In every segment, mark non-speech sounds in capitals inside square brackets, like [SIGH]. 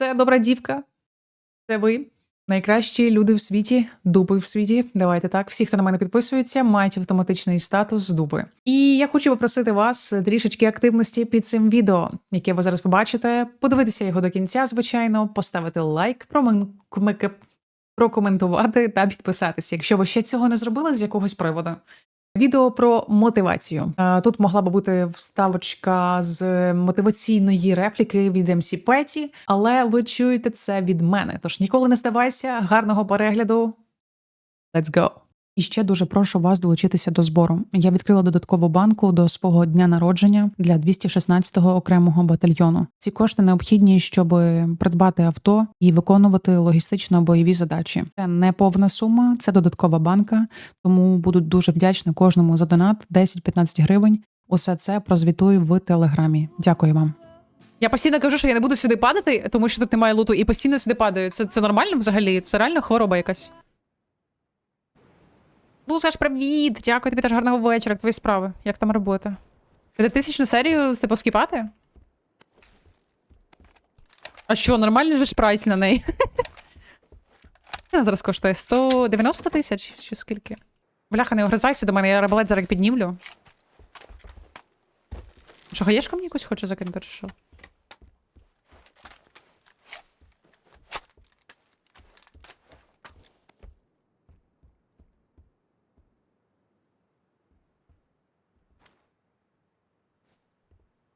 Це добра дівка. Це ви. Найкращі люди в світі, дупи в світі. Давайте так. Всі, хто на мене підписується, мають автоматичний статус дупи. І я хочу попросити вас трішечки активності під цим відео, яке ви зараз побачите. Подивитися його до кінця, звичайно, поставити лайк, прокоментувати та підписатися, якщо ви ще цього не зробили з якогось приводу. Відео про мотивацію. Е, Тут могла би бути вставочка з мотиваційної репліки від MC Петі, але ви чуєте це від мене. Тож ніколи не здавайся, гарного перегляду. Let's go! І ще дуже прошу вас долучитися до збору. Я відкрила додаткову банку до свого дня народження для 216-го окремого батальйону. Ці кошти необхідні, щоб придбати авто і виконувати логістично-бойові задачі. Це не повна сума, це додаткова банка. Тому буду дуже вдячна кожному за донат 10-15 гривень. Усе це прозвітую в телеграмі. Дякую вам. Я постійно кажу, що я не буду сюди падати, тому що тут немає луту, і постійно сюди падаю. Це, це нормально взагалі? Це реально хвороба якась. Лузаш, привіт! Дякую тобі теж гарного вечора. Твої справи? Як там робота? Ти тисячну серію типу скіпати? А що, нормальний же ж прайс на неї? [LAUGHS] Вона зараз коштує 190 тисяч чи скільки? Бляха, не огризайся до мене, я рабалет зараз піднімлю. Що, гаєшку мені якусь хоче закинути, що?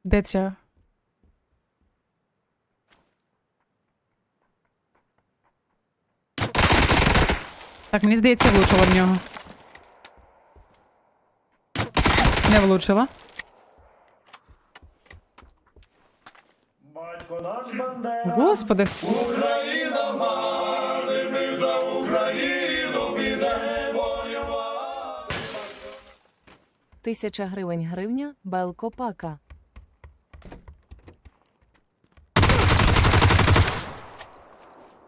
Де ця? Так, мені здається, влучила в нього. Не влучила. Батько наш Бандера, Господи. Україна мати, ми за Україну підемо воювати. Тисяча гривень гривня, Белко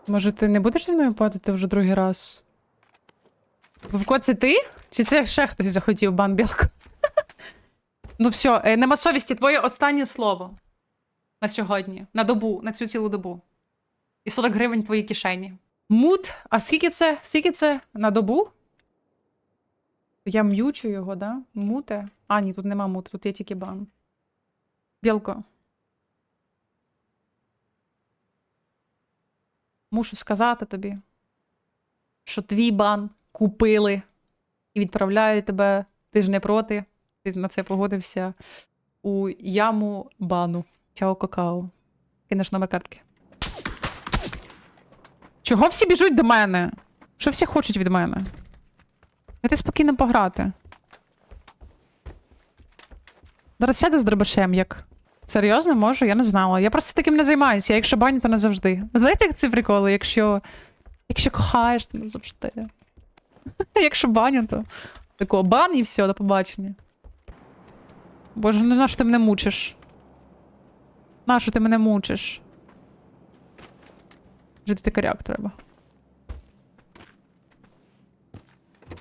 Може, ти не будеш зі мною падати вже другий раз? Вовко, це ти? Чи це ще хтось захотів бан білку? [LAUGHS] ну все, нема совісті, твоє останнє слово. На сьогодні. На добу, на цю цілу добу. І 40 гривень твоїй кишені. Мут? А скільки це? Скільки це? На добу? Я м'ючу його, да? Муте? А, ні, тут нема мут, тут є тільки бан. Білко. Мушу сказати тобі, що твій бан купили і відправляють тебе. Ти ж не проти. Ти на це погодився у яму бану. Чао какао. Кинеш номер картки. Чого всі біжуть до мене? Що всі хочуть від мене? Дайте спокійно пограти. Зараз сяду з дробашем, як. Серйозно, можу? Я не знала. Я просто таким не займаюся. Я якщо баню, то не завжди. Знаєте, як це приколи? Якщо. Якщо кохаєш, то не завжди. [LAUGHS] Якщо баню, то. Такого бан і все, до побачення. Боже, ну на що ти мене мучиш? На що ти мене мучиш? Жити тикаряк треба.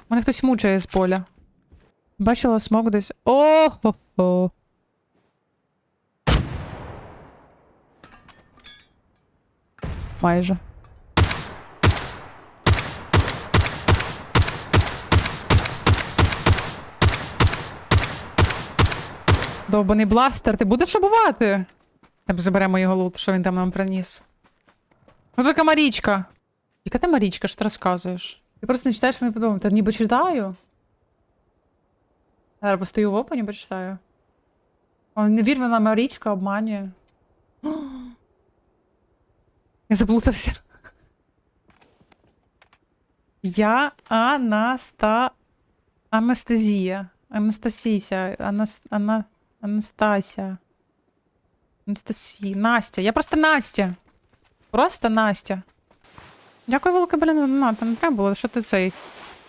Мене хтось мучає з поля. Бачила смок десь. О-хо-хо. Майже. Довбаний бластер, ти будеш обувати? Там заберемо його лут, що він там нам приніс. Ну така Марічка. Яка ти Марічка, що ти розказуєш? Ти просто не читаєш мої подумки. Та ніби читаю. Зараз постою в опені, почитаю. О, невірна Марічка обманює. Я заплутався. Я Анаста... Анастезія. Анастасійся. Анас... Ана... Анастася. Анастасія. Настя. Я просто Настя. Просто Настя. Дякую, велике, блін, за донат. Не треба було. Що ти цей?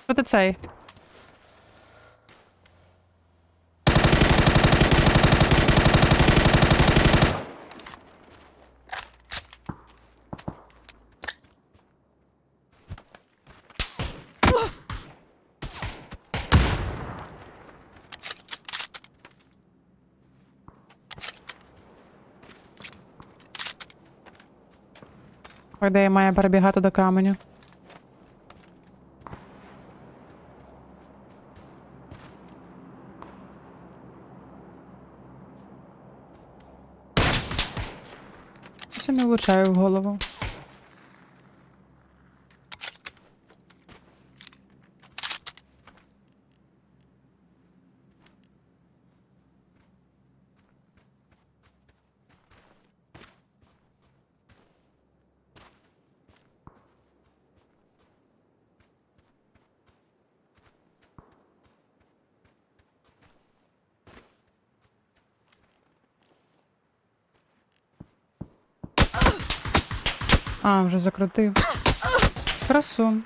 Що ти цей? По ідеї має перебігати до каменю. Ще не влучаю в голову. А, вже закрутив. Красу.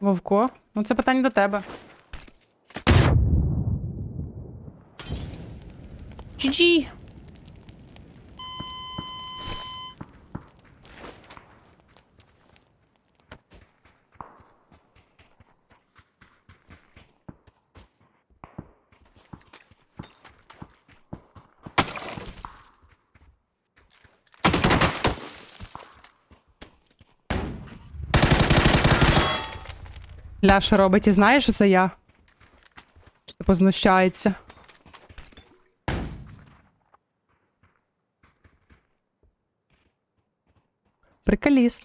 Вовко, ну це питання до тебе. GG. Ляша робить і знаєш, що це я. Типу знущається. Приколіст.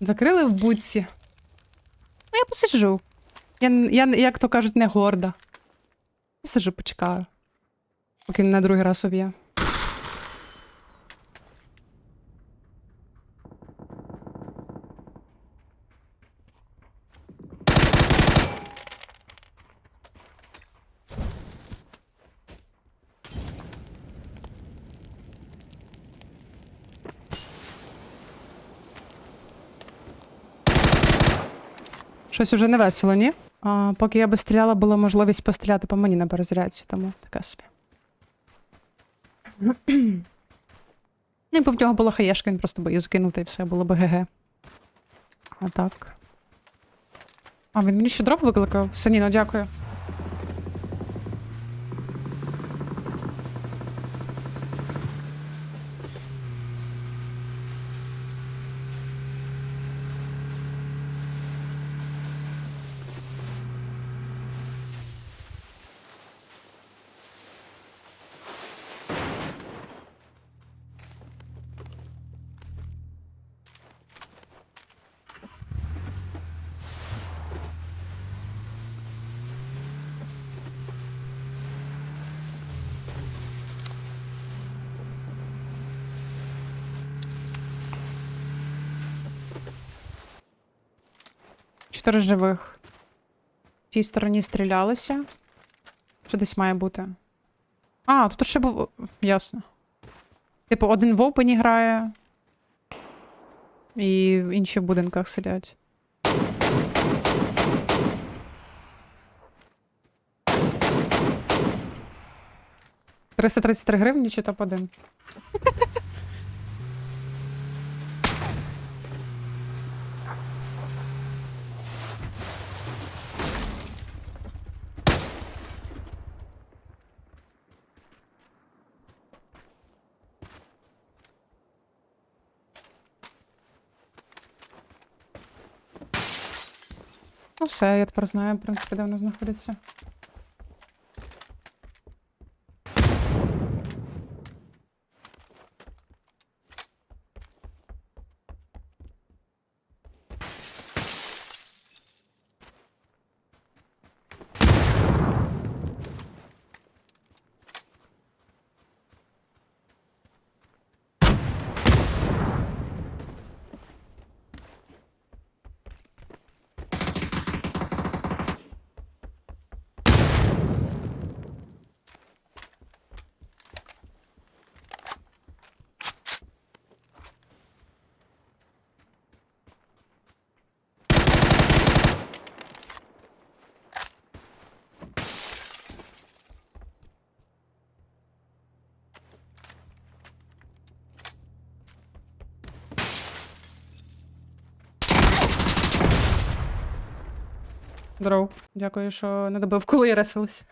Закрили в будці. Ну, я посиджу. Я, я, як то кажуть, не горда. Я сиджу, почекаю. Поки на другий раз ув'є. Щось уже не весело, ні? А, поки я би стріляла, була можливість постріляти по мені на перезарядці, тому таке собі. [CLEARS THROAT] Ну, бо в нього була хаєшка, він просто би закинути і все, було б ГГ. А так. А, він мені ще дроп викликав. Саніно, дякую. сторожових. В тій стороні стрілялися. Що десь має бути? А, тут ще був. Ясно. Типу, один в опені грає. І в інші в будинках сидять. Триста тридцять три гривні чи топ-1? Все, я тепер знаю, в принципі, де вона знаходиться. Здоров. Дякую, що не добив, коли я ресилась.